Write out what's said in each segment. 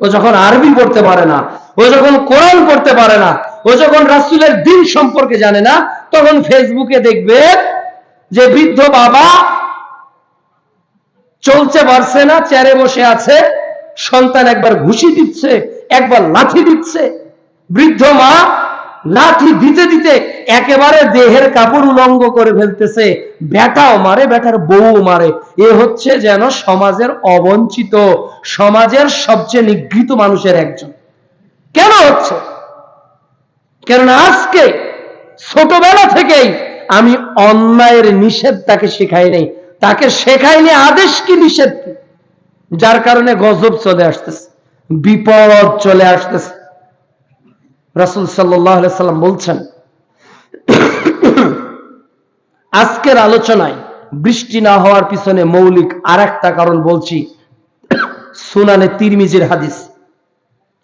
ও যখন আরবি পড়তে পারে না, ও যখন কোরআন পড়তে পারে না, ও যখন রাসুলের দিন সম্পর্কে জানে না, তখন ফেসবুকে দেখবে যে বৃদ্ধ বাবা চলছে পারছে না, চেয়ারে বসে আছে, সন্তান একবার ঘুষি দিচ্ছে, একবার লাঠি দিচ্ছে। বৃদ্ধ মা লাঠি দিতে দিতে একেবারে দেহের কাপড় উলঙ্গ করে ফেলতেছে। বেটাও মারে বেটার বউ মারে। এ হচ্ছে যেন সমাজের অবঞ্চিত, সমাজের সবচেয়ে নিগৃহীত মানুষের একজন। কেন হচ্ছে? কারণ আজকে ছোটবেলা থেকেই আমি অন্যায়ের নিষেধ তাকে শেখাই নাই। তাকে শেখাইনি আদেশ কি নিষেধ কি? যার কারণে গজব চলে আসতেছে, বিপদ চলে আসতেছে। রাসুল সাল্লাম বলছেন, আজকের আলোচনায় বৃষ্টি না হওয়ার পিছনে মৌলিক আর একটা কারণ বলছি, সুনানে তিরমিজির হাদিস।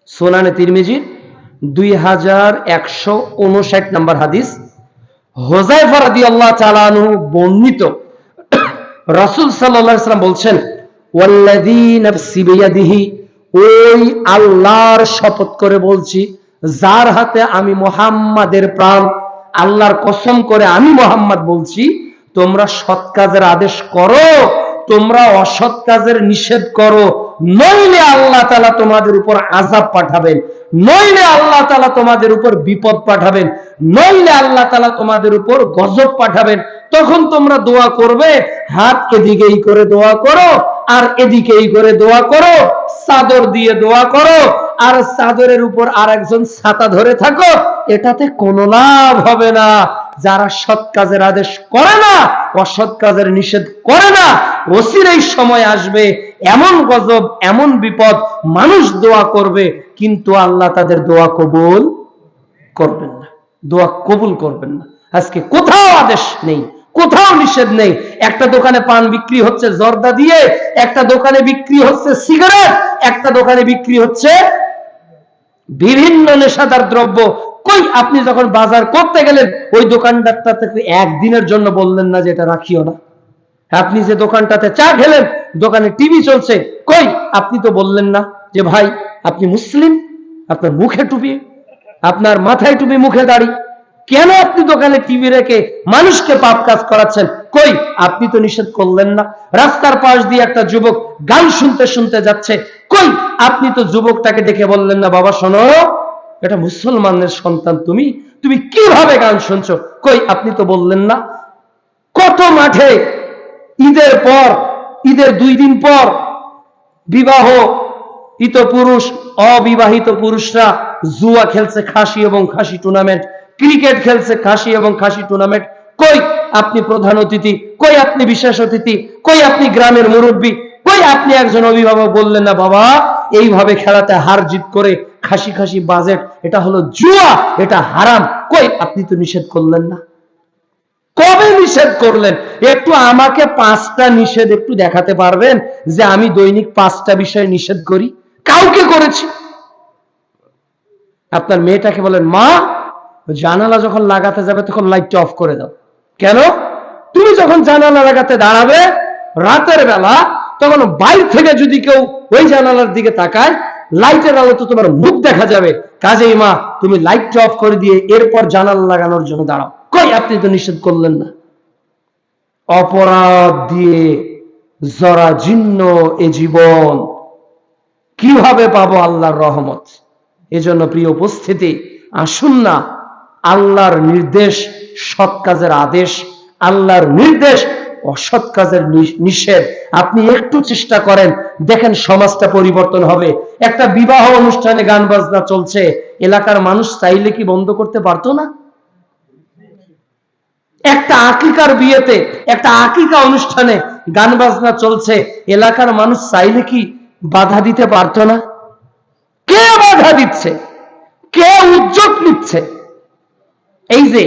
সোনানে তিরমিজির দুই হাজার একশো উনষাট নম্বর হাদিস। হোজাইফা রাদি আল্লাহ চালানু বর্ণিত, রাসুল সাল্লাম বলছেন ওই আল্লাহর শপথ করে বলছি যার হাতে আমি মোহাম্মদের প্রাণ, আল্লাহর কসম করে আমি মোহাম্মদ বলছি, তোমরা সৎ কাজের আদেশ করো, তোমরা অসৎ কাজের নিষেধ করো, নইলে আল্লাহ তালা তোমাদের উপর আজাব পাঠাবেন, নইলে আল্লাহ তালা তোমাদের উপর বিপদ পাঠাবেন, নইলে আল্লাহ তালা তোমাদের উপর গজব পাঠাবেন। তখন তোমরা দোয়া করবে, হাত এদিকেই করে দোয়া করো, আর এদিকেই করে দোয়া করো, চাদর দিয়ে দোয়া করো আর চাদরের উপর আর একজন ছাতা ধরে থাকো, এটাতে কোনো লাভ হবে না। যারা সৎ কাজের আদেশ করে না, অসৎ কাজের নিষেধ করে না ওসির এই সময় আসবে, এমন গজব, এমন বিপদ, মানুষ দোয়া করবে, কিন্তু আল্লাহ তাদের দোয়া কবুল করবেন না। দোয়া কবুল করবেন না। আজকে কোথাও আদেশ নেই, কোথাও নিষেধ নেই। একটা দোকানে পান বিক্রি হচ্ছে জর্দা দিয়ে, একটা দোকানে বিক্রি হচ্ছে সিগারেট, একটা দোকানে বিক্রি হচ্ছে বিভিন্ন নেশাদার দ্রব্য। কই আপনি যখন বাজার করতে গেলেন, ওই দোকানদারটা থেকে একদিনের জন্য বললেন না যে এটা রাখিও না। আপনি যে দোকানটাতে চা খেলেন, দোকানে টিভি চলছে, কই আপনি তো বললেন না যে ভাই, আপনি মুসলিম? আপনার মুখে টুপি, আপনার মাথায় টুপি, মুখে দাড়ি। কেন আপনি দোকানে টিভি রেখে মানুষকে পাপ কাজ করাচ্ছেন? কই আপনি তো নিষেধ করলেন না। রাস্তার পাশ দিয়ে একটা যুবক গান শুনতে শুনতে যাচ্ছে কই? আপনি তো যুবকটাকে দেখে বললেন না, বাবা, শোনো, এটা মুসলমানের সন্তান তুমি। তুমি কীভাবে গান শুনছো? কই, আপনি তো বললেন না। কত মাঠে ঈদের পর, ঈদের দুই দিন পর বিবাহ ইত পুরুষ অবিবাহিত পুরুষরা জুয়া খেলছে খাসি এবং খাসি টুর্নামেন্ট ক্রিকেট খেলছে খাসি এবং খাসি টুর্নামেন্ট কই, আপনি প্রধান অতিথি, কই, আপনি বিশেষ অতিথি, কই, আপনি গ্রামের মুরব্বী কই আপনি একজন অভিভাবক বললেন না, বাবা, এইভাবে খেলাতে হার জিত করে খাসি খাসি বাজেট, এটা হলো জুয়া, এটা হারাম। কই, আপনি তো নিষেধ করলেন না। কবে নিষেধ করলেন? একটু আমাকে পাঁচটা নিষেধ একটু দেখাতে পারবেন যে আমি দৈনিক পাঁচটা বিষয় নিষেধ করি? কাউকে করেছি? আপনার মেয়েটাকে বলেন, মা, জানালা যখন লাগাতে যাবে তখন লাইটটা অফ করে দাও। কেন? তুমি যখন জানালা লাগাতে দাঁড়াবে, রাতের বেলা তখন বাইর থেকে যদি কেউ ওই জানালার দিকে তাকায়, লাইটের আলো তো তোমার মুখ দেখা যাবে। কাজেই মা, তুমি লাইটটা অফ করে দিয়ে এরপর জানালা লাগানোর জন্য দাঁড়াও। কই, আপনি তো নিষেধ করলেন না। অপরাধ দিয়ে জরাজীর্ণ এ জীবন। কীভাবে পাবো আল্লাহর রহমত? এজন্য প্রিয় উপস্থিতি, আসুন না। আল্লাহর নির্দেশ, সৎ কাজের আদেশ, আল্লাহর নির্দেশ অসৎ কাজের নিষেধ। আপনি একটু চেষ্টা করেন, দেখেন সমাজটা পরিবর্তন হবে। একটা বিবাহ অনুষ্ঠানে গান বাজনা চলছে, এলাকার মানুষ চাইলে কি বন্ধ করতে পারতো না? একটা আকিকার বিয়েতে, একটা আকিকা অনুষ্ঠানে গান বাজনা চলছে, এলাকার মানুষ চাইলে কি বাধা দিতে পারতো না? কে বাধা দিচ্ছে? কে উদ্যোগ নিচ্ছে? এই যে,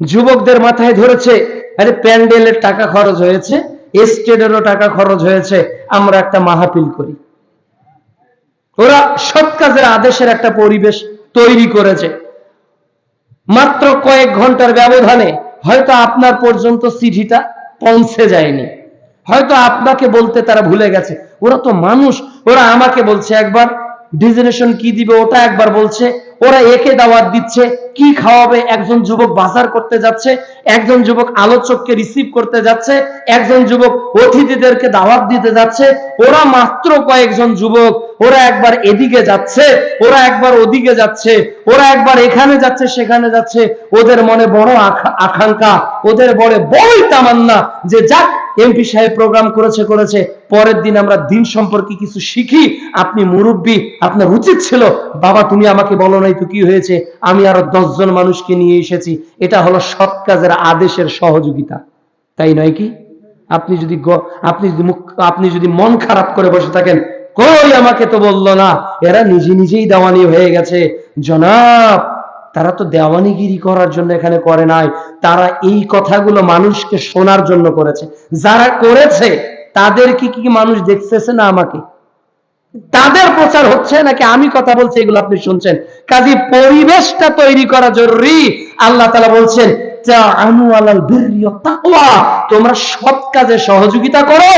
যুবকদের মাথায় ধরেছে আরে প্যান্ডেলের টাকা খরচ হয়েছে এস্টেডেরও টাকা খরচ হয়েছে, আমরা একটা মাহফিল করি। ওরা সৎ কাজের আদেশের একটা পরিবেশ তৈরি করেছে। মাত্র কয়েক ঘণ্টার ব্যবধানে হয়তো আপনার পর্যন্ত চিঠিটা পৌঁছে যায়নি। হয়তো আপনাকে বলতে তারা ভুলে গেছে। ওরা তো মানুষ। ওরা আমাকে বলছে একবার, ডিজিনেশন কি দিবে ওটা একবার বলছে ওরা একে দাওয়াত দিচ্ছে, কি খাওয়াবে, একজন যুবক বাজার করতে যাচ্ছে, একজন যুবক আলোচককে রিসিভ করতে যাচ্ছে, একজন যুবক অতিথিদেরকে দাওয়াত দিতে যাচ্ছে, ওরা মাত্র কয়েকজন যুবক, ওরা একবার এদিকে যাচ্ছে, ওরা একবার ওদিকে যাচ্ছে, ওরা একবার এখানে যাচ্ছে, সেখানে যাচ্ছে, ওদের মনে বড় আকাঙ্ক্ষা, ওদের বড় বড়ই তামান্না যে যাক এমপি সাহেব প্রোগ্রাম করেছে করেছে। পরের দিন আমরা দিন সম্পর্কে কিছু শিখি। আপনি মুরব্বী, আপনার উচিত ছিল, বাবা, তুমি আমাকে বলো নাই তো কি হয়েছে? আমি আরও দশজন মানুষকে নিয়ে এসেছি। এটা হলো সৎ কাজের আদেশের সহযোগিতা। তাই নয় কি? আপনি যদি আপনি যদি মুখ, আপনি যদি মন খারাপ করে বসে থাকেন, কই আমাকে তো বলল না? এরা নিজে নিজেই দেওয়ানি হয়ে গেছে। জনাব তারা তো দেওয়ানিগিরি করার জন্য এখানে করে নাই। তারা এই কথাগুলো মানুষকে শোনার জন্য করেছে। যারা করেছে তাদের কি কি মানুষ দেখতেছে না আমাকে? তাদের প্রচার হচ্ছে নাকি আমি কথা বলছি এগুলো আপনি শুনছেন? কাজে পরিবেশটা তৈরি করা জরুরি। আল্লাহ তালা বলছেন তোমরা সৎ কাজে সহযোগিতা করো।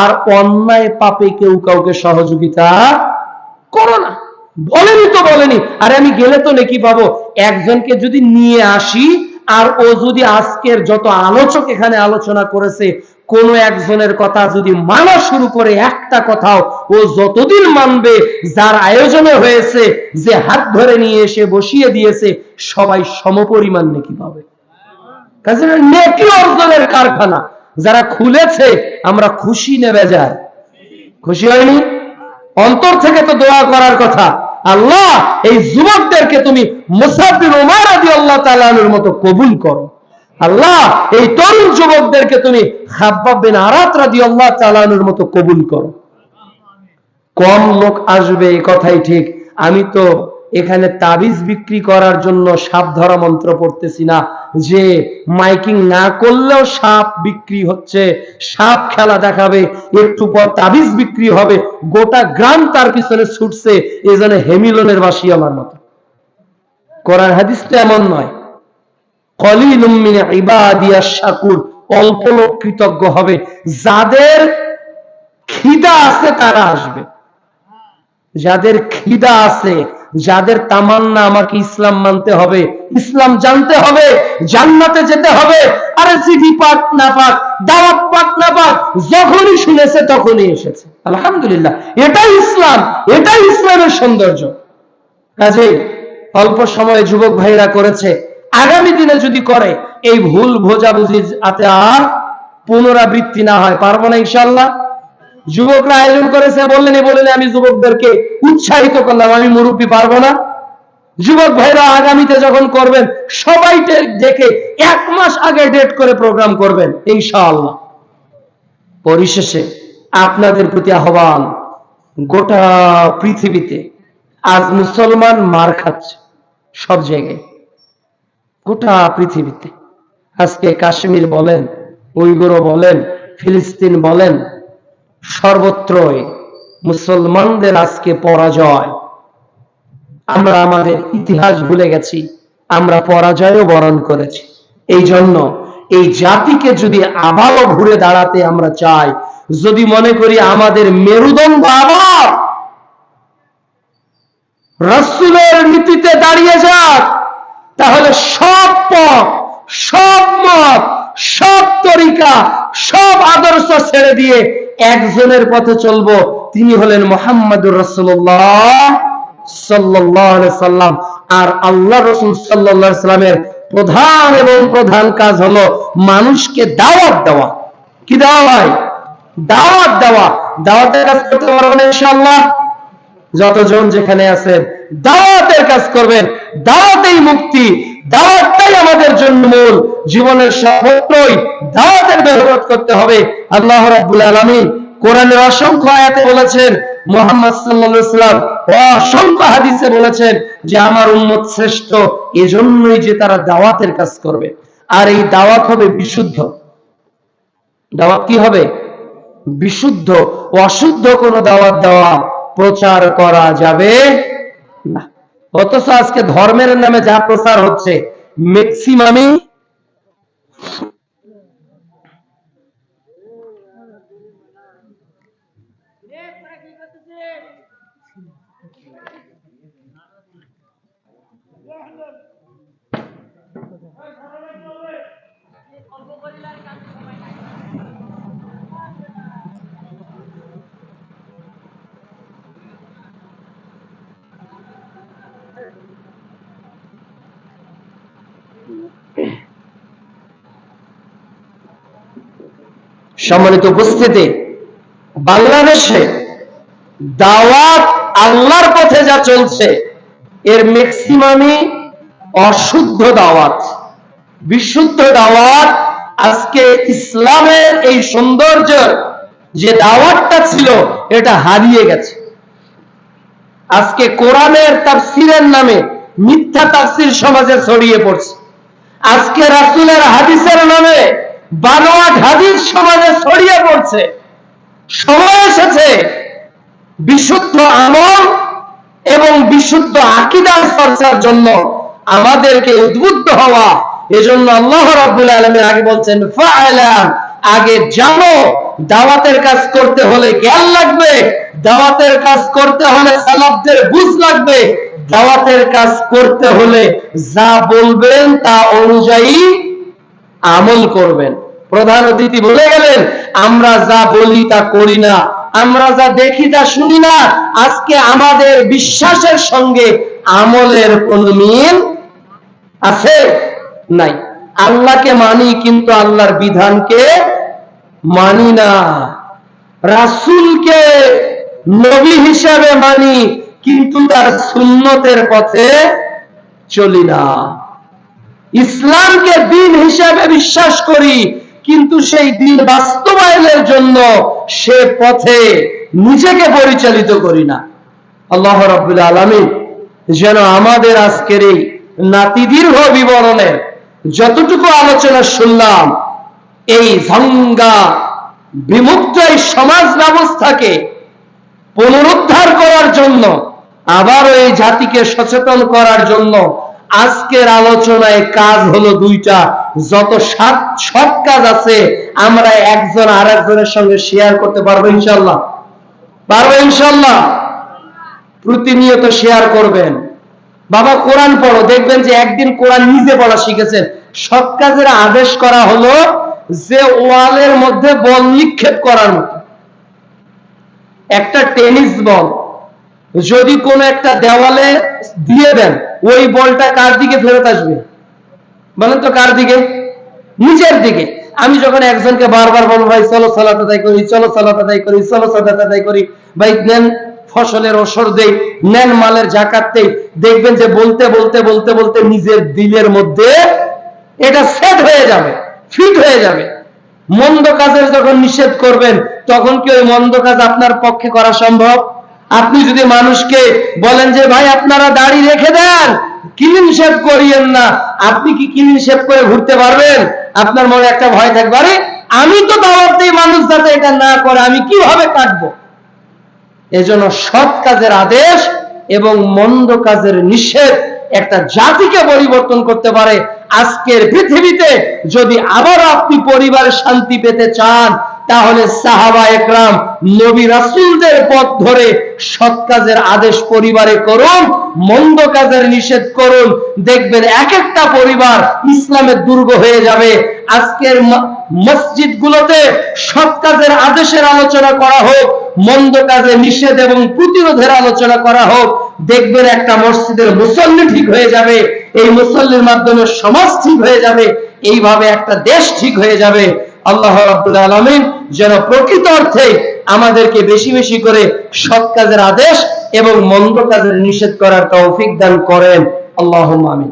আর অন্যায় পাপে কেউ কাউকে সহযোগিতা করো না। বলেনি তো, বলেনি। আরে আমি গেলে তো নাকি পাবো। একজনকে যদি নিয়ে আসি, আর ও যদি আজকের যত আলোচক এখানে আলোচনা করেছে, কোন একজনের কথা যদি মানা শুরু করে একটা কথাও, ও যতদিন মানবে, যার আয়োজনে হয়েছে, যে হাত ধরে নিয়ে এসে বসিয়ে দিয়েছে, সবাই সমপরিমাণ নাকি পাবে। কাজে নেকি অর্জনের কারখানা। যারা খুলেছে, আমরা খুশি নেবে যায়। খুশি হয়নি? অন্তর থেকে তো দোয়া করার কথা। আল্লাহ, এই যুবকদেরকে তুমি মুসাফির উমার আদি আল্লাহ তালানুর মতো কবুল করো। আল্লাহ, এই তরুণ যুবকদেরকে তুমি হাব্বাবিন আরাত রাদি আল্লাহ তালানুর মতো কবুল করো। কম লোক আসবে, এই কথাই ঠিক। আমি তো এখানে তাবিজ বিক্রি করার জন্য সাপ ধরা মন্ত্র পড়তেছি না। যে মাইকিং না করলেও সাপ বিক্রি হচ্ছে, সাপ খেলা দেখাবে, একটু পর তাবিজ বিক্রি হবে, গোটা গ্রাম তার পিছনে ছুটছে এই জন্য হেমিলনের বাসি আমার মতো। কোরআন হাদিসটা এমন নয়। কলিলুম মিন ইবাদিয়াশ শাকুর অল্প লোক কৃতজ্ঞ হবে। যাদের খিদা আছে তারা আসবে। যাদের খিদা আছে যাদের তামান্না আমাকে ইসলাম মানতে হবে, ইসলাম জানতে হবে, জান্নাতে যেতে হবে, আরে চিঠি পাক না পাক দাওয়াত পাক না পাক যখনই শুনেছে তখনই এসেছে। আলহামদুলিল্লাহ, এটাই ইসলাম, এটাই ইসলামের সৌন্দর্য। কাজে অল্প সময়ে যুবক ভাইরা করেছে, আগামী দিনে যদি করে, এই ভুল বোঝাবুঝি যাতে আর পুনরাবৃত্তি না হয়, পারব না ইনশাল্লাহ যুবকরা আয়োজন করেছে, বললেন বললেন আমি যুবকদেরকে উৎসাহিত করলাম, আমি মুরব্বী পারব না। যুবক ভাইরা, আগামীতে যখন করবেন সবাই ডেকে এক মাস আগে ডেট করে প্রোগ্রাম করবেন, ইনশাআল্লাহ। পরিশেষে আপনাদের প্রতি আহ্বান, গোটা পৃথিবীতে আজ মুসলমান মার খাচ্ছে, সব জায়গায়। গোটা পৃথিবীতে। আজকে কাশ্মীর বলেন উইগুরো বলেন, ফিলিস্তিন বলেন সর্বত্রই মুসলমানদের আজকে পরাজয়। আমরা আমাদের ইতিহাস ভুলে গেছি, আমরা পরাজয়ও বরণ করেছি। এই জন্য এই জাতিকে যদি আবারও ঘুরে দাঁড়াতে আমরা চাই, যদি মনে করি আমাদের মেরুদণ্ড আবার রসুলের নীতিতে দাঁড়িয়ে যাক, তাহলে সব পথ, সব মত, সব তরিকা, সব আদর্শ ছেড়ে দিয়ে একজনের পথে চলবো, তিনি হলেন মোহাম্মদুর রসুল্লাহ সাল্লাহ সাল্লাম। আর আল্লাহ রসুল সাল্লাহ সাল্লামের প্রধান এবং প্রধান কাজ হলো মানুষকে দাওয়াত দেওয়া। কি দেওয়া হয়? দাওয়াত দেওয়া। দাওয়াতের কাজ করতে পারবেন ইনশাআল্লাহ। যতজন যেখানে আছেন, দাওয়াতের কাজ করবেন। দাওয়াতেই মুক্তি। দাওয়াতটাই আমাদের জন্য মূল। জীবনের সর্বত্রই দাওয়াতের ব্যবহার করতে হবে। আল্লাহ রাব্বুল আলামিন কোরআনের অসংখ্য আয়াতে বলেছেন, মোহাম্মদ সাল্লাল্লাহু আলাইহি অসংখ্য হাদিসে বলেছেন যে, আমার উম্মত শ্রেষ্ঠ, এজন্যই যে তারা দাওয়াতের কাজ করবে। আর এই দাওয়াত হবে বিশুদ্ধ। দাওয়াত কি হবে? বিশুদ্ধ, অশুদ্ধ কোন দাওয়াত দেওয়া প্রচার করা যাবে না। অথচ আজকে ধর্মের নামে যা প্রচার হচ্ছে ম্যাক্সিমামই সম্মানিত উপস্থিতি, বাংলাদেশে দাওয়াত আল্লাহর পথে যা চলছে, এর ম্যাক্সিমামই অশুদ্ধ দাওয়াত। বিশুদ্ধ দাওয়াত আজকে ইসলামের এই সৌন্দর্য যে দাওয়াতটা ছিল, এটা হারিয়ে গেছে। আজকে কোরআনের তাফসিরের নামে মিথ্যা তাফসির সমাজে ছড়িয়ে পড়ছে। আজকে রাসূলের হাদিসের নামে বানোয়াট হাদিস সমাজে ছড়িয়ে পড়ছে। সময় এসেছে বিশুদ্ধ আমল এবং বিশুদ্ধ আকিদার চর্চার জন্য আমাদেরকে উদ্বুদ্ধ হওয়া। এজন্য আল্লাহ রাব্বুল আলামিন আগে বলছেন আগে জানো, দাওয়াতের কাজ করতে হলে জ্ঞান লাগবে, দাওয়াতের কাজ করতে হলে সালাফদের বুঝ লাগবে দাওয়াতের কাজ করতে হলে যা বলবেন তা অনুযায়ী আমল করবেন। প্রধান অতিথি বলে গেলেন, আমরা যা বলি তা করি না, আমরা যা দেখি তা শুনি না। আজকে আমাদের বিশ্বাসের সঙ্গে আমলের কোন মিল আছে নাই। আল্লাহকে মানি, কিন্তু আল্লাহর বিধানকে মানি না। রাসূলকে নবী হিসাবে মানি কিন্তু তার সুন্নতের পথে চলি না। ইসলামকে দিন হিসাবে বিশ্বাস করি, কিন্তু সেই দিন বাস্তবায়নের জন্য সে পথে নিজেকে পরিচালিত করি না। আল্লাহ রাব্বুল আলামিন যেন আমাদের আজকের এই নাতিদীর্ঘ বিবরণের যতটুকু আলোচনা শুনলাম, এই ভঙ্গা, বিমুক্ত এই সমাজ ব্যবস্থাকে পুনরুদ্ধার করার জন্য আবারও এই জাতিকে সচেতন করার জন্য আজকের আলোচনায় কাজ হলো দুইটা। যত সাত সৎ কাজ আছে, আমরা একজন আর একজনের সঙ্গে শেয়ার করতে পারব ইনশাল্লাহ পারব ইনশাল্লাহ প্রতিনিয়ত শেয়ার করবেন। বাবা, কোরআন পড়ো। দেখবেন যে একদিন কোরআন নিজে পড়া শিখেছেন। সৎ কাজের আদেশ করা হলো যে ওয়ালের মধ্যে বল নিক্ষেপ করার মতো। একটা টেনিস বল। যদি কোনো একটা দেওয়ালে দিয়ে দেন, ওই বলটা কার দিকে ফেরত আসবে? বলেন তো কার দিকে? নিজের দিকে। আমি যখন একজনকে বারবার বলব, ভাই, চলো সালাত আদায় করি, চলো সালাত আদায় করি, চলো সালাত আদায় করি। ভাই, নেন ফসলের ওসর দেই, নেন মালের জাকাত দেই। দেখবেন যে বলতে বলতে বলতে বলতে নিজের দিলের মধ্যে এটা সেট হয়ে যাবে ফিট হয়ে যাবে। মন্দ কাজের যখন নিষেধ করবেন, তখন কি ওই মন্দ কাজ আপনার পক্ষে করা সম্ভব? আপনি যদি মানুষকে বলেন যে, ভাই, আপনারা দাড়ি রেখে দেন ক্লিন শেভ করিয়েন না। আপনি কি ক্লিন শেভ করে ঘুরতে পারবেন? আপনার মনে একটা ভয় থাকবে। আমি তো দাওয়াত মানুষ যাতে এটা না করে, আমি কীভাবে কাটবো? এজন্য সৎ কাজের আদেশ এবং মন্দ কাজের নিষেধ একটা জাতিকে পরিবর্তন করতে পারে। আজকের পৃথিবীতে যদি আবার আপনি পরিবারের শান্তি পেতে চান তাহলে সাহাবা একরাম নবী রাসূলদের পথ ধরে সৎ কাজের আদেশ পরিবারে করুন, মন্দ কাজের নিষেধ করুন। দেখবেন এক একটা পরিবার ইসলামের দুর্গ হয়ে যাবে। আজকের মসজিদগুলোতে সৎ কাজের আদেশের আলোচনা করা হোক, মন্দ কাজে নিষেধ এবং প্রতিরোধের আলোচনা করা হোক, দেখবেন একটা মসজিদের মুসল্লি ঠিক হয়ে যাবে, এই মুসল্লির মাধ্যমে সমাজ ঠিক হয়ে যাবে, এইভাবে একটা দেশ ঠিক হয়ে যাবে। আল্লাহ রাব্বুল আলামিন যেন প্রকৃত অর্থে আমাদেরকে বেশি বেশি করে সৎ কাজের আদেশ এবং মন্দ কাজের নিষেধ করার তৌফিক দান করেন। আল্লাহ আমিন।